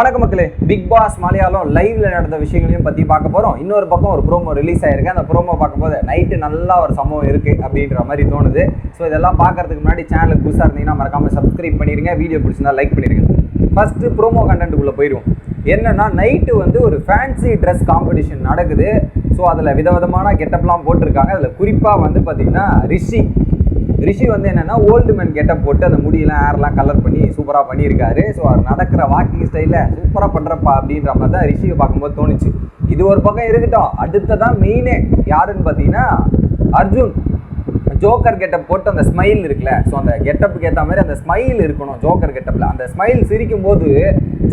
வணக்கம் மக்களே. Big pass Malayalam லைவ்ல நடந்த விஷயங்களையும் பத்தி பார்க்க போறோம். இன்னொரு பக்கம் ஒரு ப்ரோமோ ரிலீஸ் ஆயிருக்கு. அந்த ப்ரோமோ பார்க்கும்போது நைட்டு நல்லா ஒரு சம்பவம் இருக்கு அப்படின்ற மாதிரி தோணுது. ஸோ இதெல்லாம் பார்க்கறதுக்கு முன்னாடி சேனலுக்கு புதுசாக இருந்தீங்கன்னா மறக்காம சப்ஸ்கிரைப் பண்ணிருங்க. வீடியோ பிடிச்சிருந்தா லைக் பண்ணிருங்க. ஃபர்ஸ்ட் ப்ரோமோ கண்டென்ட்டுக்குள்ளே போயிடுவோம். என்னன்னா நைட்டு வந்து ஒரு ஃபேன்சி ட்ரெஸ் காம்படிஷன் நடக்குது. ஸோ அதில் விதவிதமான கெட்டப்லாம் போட்டிருக்காங்க. அதில் குறிப்பாக வந்து பார்த்தீங்கன்னா ரிஷி. ரிஷி வந்து என்னன்னா ஓல்டு மேன் கெட்டப் போட்டு அந்த முடியெல்லாம் ஏர்லாம் கலர் பண்ணி சூப்பராக பண்ணியிருக்காரு. ஸோ அவர் நடக்கிற வாக்கிங் ஸ்டைலில் சூப்பராக பண்ணுறப்பா அப்படின்ற மாதிரி தான் ரிஷியை பார்க்கும்போது தோணுச்சு. இது ஒரு பக்கம் இருக்கட்டும். அடுத்ததான் மெயினே யாருன்னு பார்த்தீங்கன்னா அர்ஜுன். ஜோக்கர் கெட்டப் போட்டு அந்த ஸ்மைல் இருக்குல்ல ஸோ அந்த கெட்டப்புக்கு ஏற்ற மாதிரி அந்த ஸ்மைல் இருக்கணும் ஜோக்கர் கெட்டப்பில். அந்த ஸ்மைல் சிரிக்கும் போது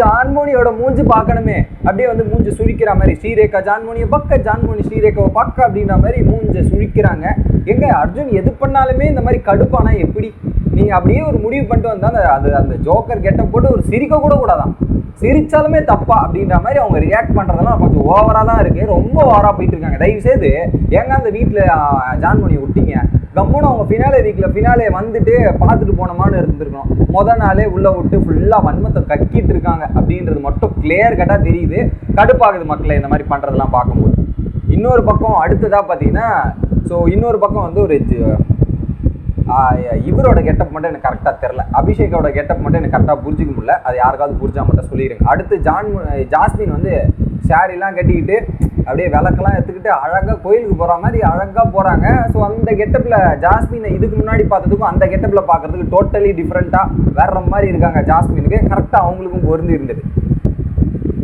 ஜான்மோனியோட மூஞ்சி பார்க்கணுமே அப்படியே வந்து மூஞ்சி சுழிக்கிற மாதிரி ஸ்ரீரேகா ஜான்மோனியை பக்க ஜான்மோனி ஸ்ரீரேகாவை பக்க அப்படின்ற மாதிரி மூஞ்சை சுழிக்கிறாங்க. எங்க அர்ஜுன் எது பண்ணாலுமே இந்த மாதிரி கடுப்பானா எப்படி? நீ அப்படியே ஒரு முடிவு பண்ணிட்டு வந்தால் அந்த அது அந்த ஜோக்கர் கெட்ட போட்டு ஒரு சிரிக்க கூட கூடாதான். சிரிச்சாலுமே தப்பா அப்படின்ற மாதிரி அவங்க ரியாக்ட் பண்ணுறதெல்லாம் கொஞ்சம் ஓவராக தான் இருக்குது ரொம்ப ஓவராக போயிட்டு இருக்காங்க. தயவு செய்து ஏங்க அந்த வீட்டில் ஜான்மணியை விட்டீங்க? கம்முன்னு அவங்க ஃபினாலே வீக்கில் ஃபினாலே வந்துட்டு பார்த்துட்டு போனோமான்னு இருந்திருக்கணும். மொதல் நாளே உள்ளே விட்டு ஃபுல்லாக வன்மத்தை கக்கிட்டு இருக்காங்க அப்படின்றது மட்டும் கிளியர் கட்டாக தெரியுது. கடுப்பாகுது மக்களை இந்த மாதிரி பண்ணுறதெல்லாம் பார்க்கும்போது. இன்னொரு பக்கம் அடுத்ததாக பார்த்தீங்கன்னா ஸோ இன்னொரு பக்கம் வந்து ஒரு இவரோட கெட்டப் மட்டும் எனக்கு கரெக்டாக தெரில அபிஷேக்கோட கெட்டப் மட்டும் எனக்கு கரெக்டாக புரிஞ்சிக்க முடியல. அது யாருக்காவது புரிஞ்சா மட்டும் சொல்லிடுங்க அடுத்து ஜான் ஜாஸ்மின் வந்து சாரிலாம் கட்டிக்கிட்டு அப்படியே விளக்கெல்லாம் எடுத்துக்கிட்டு அழகாக கோயிலுக்கு போகிற மாதிரி அழகாக போகிறாங்க ஸோ அந்த கெட்டப்பில் ஜாஸ்மினை இதுக்கு முன்னாடி பார்த்ததுக்கும் அந்த கெட்டப்பில் பார்க்குறதுக்கு டோட்டலி டிஃப்ரெண்ட்டாக வேற மாதிரி இருக்காங்க ஜாஸ்மினுக்கு. கரெக்டாக அவங்களுக்கும் பொருந்து இருந்தது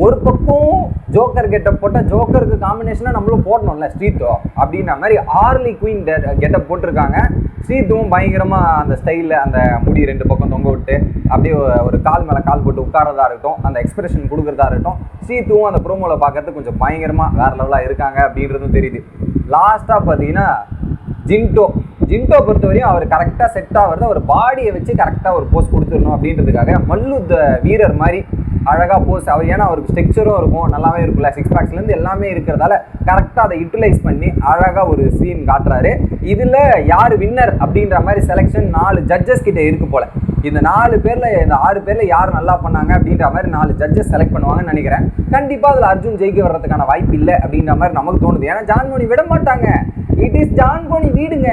ஒரு பக்கம் ஜோக்கர் கெட்டப் போட்டால் ஜோக்கருக்கு காம்பினேஷனாக நம்மளும் போடணும்ல ஸ்ட்ரீட்டோ அப்படின்ற மாதிரி ஆர்லி குயின் கெட்டப் போட்டிருக்காங்க. ஸ்ரீத்துவும் பயங்கரமாக அந்த ஸ்டைலில் அந்த முடி ரெண்டு பக்கம் தொங்க விட்டு அப்படியே ஒரு கால் மேலே கால் போட்டு உட்காரதா இருக்கட்டும் அந்த எக்ஸ்பிரஷன் கொடுக்குறதா இருக்கட்டும் ஸ்ரீத்துவும் அந்த ப்ரோமோவில் பார்க்கறதுக்கு கொஞ்சம் பயங்கரமாக வேறு லெவலாக இருக்காங்க அப்படின்றதும் தெரியுது. லாஸ்ட்டாக பார்த்தீங்கன்னா ஜின்டோ ஜின்டோ பொறுத்தவரையும் அவர் கரெக்டாக செட் ஆகிறது அவர் பாடியை வச்சு கரெக்டாக ஒரு போஸ் கொடுத்துடணும் அப்படின்றதுக்காக மல்லுத்த வீரர் மாதிரி அழகாக போஸ் அவர் ஏன்னா அவருக்கு ஸ்ட்ரக்சரும் இருக்கும் நல்லாவே இருக்கும்ல சிக்ஸ் பேக்ஸ்லேருந்து எல்லாமே இருக்கிறதால கரெக்டாக அதை யூட்டிலைஸ் பண்ணி அழகாக ஒரு சீன் காட்டுறாரு. இதில் யார் வின்னர் அப்படின்ற மாதிரி செலெக்ஷன் நாலு ஜட்ஜஸ் கிட்ட இருக்கு போல. இந்த நாலு பேரில் இந்த ஆறு பேரில் யார் நல்லா பண்ணாங்க அப்படின்ற மாதிரி நாலு ஜட்ஜஸ் செலக்ட் பண்ணுவாங்கன்னு நினைக்கிறேன். கண்டிப்பாக அதில் அர்ஜுன் ஜெயிக்க வர்றதுக்கான வாய்ப்பு இல்லை அப்படின்ற மாதிரி நமக்கு தோணுது. ஏன்னா ஜான்மணி விட மாட்டாங்க. இட் இஸ் ஜான்மணி வீடுங்க.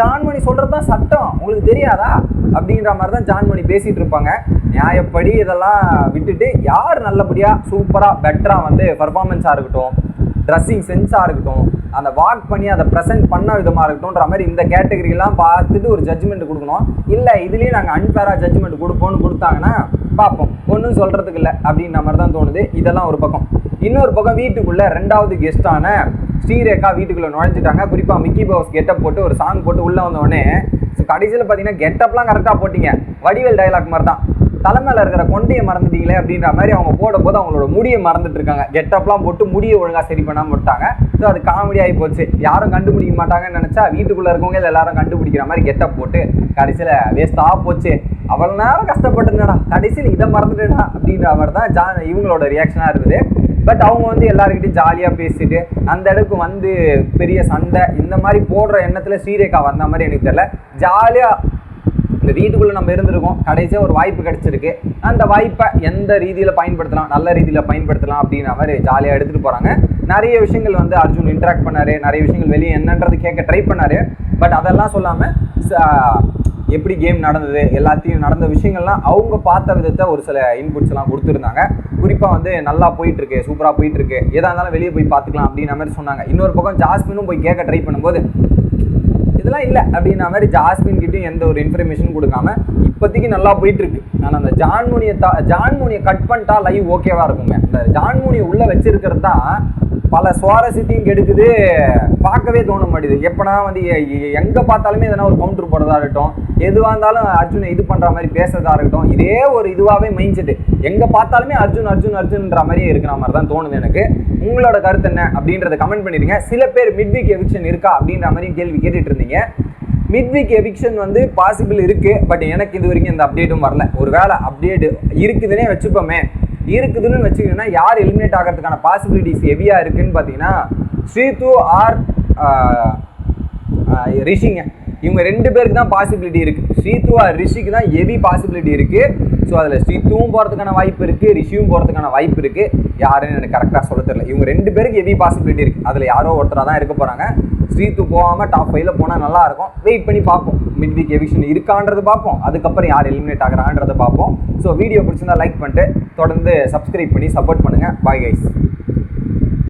ஜான்மணி சொல்கிறது தான் சட்டம். உங்களுக்கு தெரியாதா? அப்படின்ற மாதிரி தான் ஜான்மணி பேசிகிட்டு இருப்பாங்க. நியாயப்படி இதெல்லாம் விட்டுட்டு யார் நல்லபடியாக சூப்பராக பெட்டராக வந்து பர்ஃபார்மன்ஸாக இருக்கட்டும் ட்ரெஸ்ஸிங் சென்ஸாக இருக்கட்டும் அந்த வாக் பண்ணி அதை ப்ரெசென்ட் பண்ண விதமாக இருக்கட்டும்ன்ற மாதிரி இந்த கேட்டகரிலாம் பார்த்துட்டு ஒரு ஜட்ஜ்மெண்ட் கொடுக்கணும். இல்லை இதுலேயும் நாங்கள் அன்ஃபேராக ஜட்ஜ்மெண்ட் கொடுப்போம்னு கொடுத்தாங்கன்னா பார்ப்போம். ஒன்றும் சொல்கிறதுக்கு இல்லை அப்படின்ற மாதிரி தான் தோணுது. இதெல்லாம் ஒரு பக்கம். இன்னொரு பக்கம் வீட்டுக்குள்ளே ரெண்டாவது கெஸ்ட்டான ஸ்ரீரேகா வீட்டுக்குள்ளே நுழைஞ்சிட்டாங்க. குறிப்பாக மிக்கி பவுஸ் கெட்டப் போட்டு ஒரு சாங் போட்டு உள்ளே வந்தோடனே ஸோ கடைசியில் பார்த்தீங்கன்னா கெட்டப்லாம் கரெக்டாக போட்டிங்க. வடிவேல் டைலாக் மாதிரி தான். தலைமையில இருக்கிற கொண்டையை மறந்துட்டீங்களே அப்படின்ற மாதிரி அவங்க போடும்போது அவங்களோட முடியை மறந்துட்டு இருக்காங்க. கெட்டப்லாம் போட்டு முடியை ஒழுங்காக சரி பண்ணாமல் விட்டாங்க. ஸோ அது காமெடி ஆகி போச்சு. யாரும் கண்டுபிடிக்க மாட்டாங்கன்னு நினச்சா வீட்டுக்குள்ளே இருக்கவங்க இல்ல எல்லாரும் கண்டுபிடிக்கிற மாதிரி கெட்டப் போட்டு கடைசியில் வேஸ்ட்டாக போச்சு. அவ்வளோ நேரம் கஷ்டப்பட்டுருந்தடா கடைசியில் இதை மறந்துட்டேடா அப்படின்ற மாதிரி தான் ஜா இவங்களோட ரியாக்ஷனாக இருந்தது. பட் அவங்க வந்து எல்லாருக்கிட்டையும் ஜாலியாக பேசிட்டு அந்த இடத்துக்கு வந்து பெரிய சண்டை இந்த மாதிரி போடுற எண்ணத்தில் ஸ்ரீரேகா வந்த மாதிரி எனக்கு தெரியல. ஜாலியாக இந்த வீட்டுக்குள்ளே நம்ம இருந்திருக்கோம். கடைசியாக ஒரு வாய்ப்பு கிடச்சிருக்கு. அந்த வாய்ப்பை எந்த ரீதியில் பயன்படுத்தலாம்? நல்ல ரீதியில் பயன்படுத்தலாம் அப்படின்ற மாதிரி ஜாலியாக எடுத்துகிட்டு போகிறாங்க நிறைய விஷயங்கள் வந்து அர்ஜுன் இன்ட்ராக்ட் பண்ணார். நிறைய விஷயங்கள் வெளியே என்னன்றது கேட்க ட்ரை பண்ணாரு. பட் அதெல்லாம் சொல்லாமல் ச- எப்படி கேம் நடந்தது எல்லாத்தையும் நடந்த விஷயங்கள்லாம் அவங்க பார்த்த விதத்தை ஒரு சில இன்புட்ஸ் எல்லாம் கொடுத்துருந்தாங்க. குறிப்பாக வந்து நல்லா போயிட்டுருக்கு சூப்பராக போயிட்டுருக்கு. எதாக இருந்தாலும் வெளியே போய் பார்த்துக்கலாம் அப்படின்ற மாதிரி சொன்னாங்க. இன்னொரு பக்கம் ஜாஸ்மினும் போய் கேட்க ட்ரை பண்ணும்போது இதெல்லாம் இல்லை அப்படின்ற மாதிரி ஜாஸ்மின் கிட்டையும் எந்த ஒரு இன்ஃபர்மேஷன் கொடுக்காம இப்போதைக்கு நல்லா போயிட்டு இருக்கு ஆனால் அந்த ஜான்மோனியை தா ஜான்மோனியை கட் பண்ணிட்டா லைவ் ஓகேவா இருக்குங்க. இந்த ஜான்மோனியை உள்ள வச்சிருக்கிறது தான் பல சுவாரஸ்யத்தையும் கெடுக்குது. பார்க்கவே தோண மாட்டேது. எப்பனா வந்து எங்கே எங்க பார்த்தாலுமே எதனா ஒரு கவுண்டர் போடுறதா இருக்கட்டும் எதுவாக இருந்தாலும் அர்ஜுனை இது பண்ற மாதிரி பேசுறதா இருக்கட்டும் இதே ஒரு இதுவாகவே மைண்ட் செட் எங்க பார்த்தாலுமே அர்ஜுன் அர்ஜுன் அர்ஜுன்ற மாதிரியே இருக்கிற மாதிரி தான் தோணுது எனக்கு. உங்களோட கருத்து என்ன அப்படின்றத கமெண்ட் பண்ணிடுங்க. சில பேர் மிட் வீக் எவிக்ஷன் இருக்கா அப்படின்ற மாதிரியும் கேள்வி கேட்டுட்டு இருந்தீங்க. மிட் வீக் எவிக்ஷன் வந்து பாசிபிள் இருக்கு பட் எனக்கு இது வரைக்கும் இந்த அப்டேட்டும் வரல. ஒரு வேலை அப்டேட் இருக்குதுன்னே வச்சுப்போமே. இருக்குதுன்னு வச்சுக்கிட்டீங்கன்னா யார் எலிமினேட் ஆகிறதுக்கான பாசிபிலிட்டிஸ் ஹெவியாக இருக்குன்னு பார்த்தீங்கன்னா ஸ்ரீது ஆர் ரிஷிங்க. இவங்க ரெண்டு பேருக்கு தான் பாசிபிலிட்டி இருக்குது ஸ்ரீத்துவா ரிஷிக்கு தான் ஹெவி பாசிபிலிட்டி இருக்குது ஸோ அதில் ஸ்ரீத்துவும் போகிறதுக்கான வாய்ப்பு இருக்குது ரிஷியும் போகிறதுக்கான வாய்ப்பு இருக்குது யாருன்னு எனக்கு கரெக்டாக சொல்ல தெரியல. இவங்க ரெண்டு பேருக்கு ஹெவி பாசிபிலிட்டி இருக்குது அதில் யாரோ ஒருத்தராக தான் இருக்க போகிறாங்க ஸ்ரீத்து போகாமல் டாப் ஃபைவ்ல போனால் நல்லா இருக்கும். வெயிட் பண்ணி பார்ப்போம். மிட் வீக் எவிக்ஷன் இருக்கான்றது பார்ப்போம். அதுக்கப்புறம் யார் எலிமினேட் ஆகிறான்றதை பார்ப்போம். ஸோ வீடியோ பிடிச்சிருந்தா லைக் பண்ணிட்டு தொடர்ந்து சப்ஸ்கிரைப் பண்ணி சப்போர்ட் பண்ணுங்கள் பாய் கைஸ்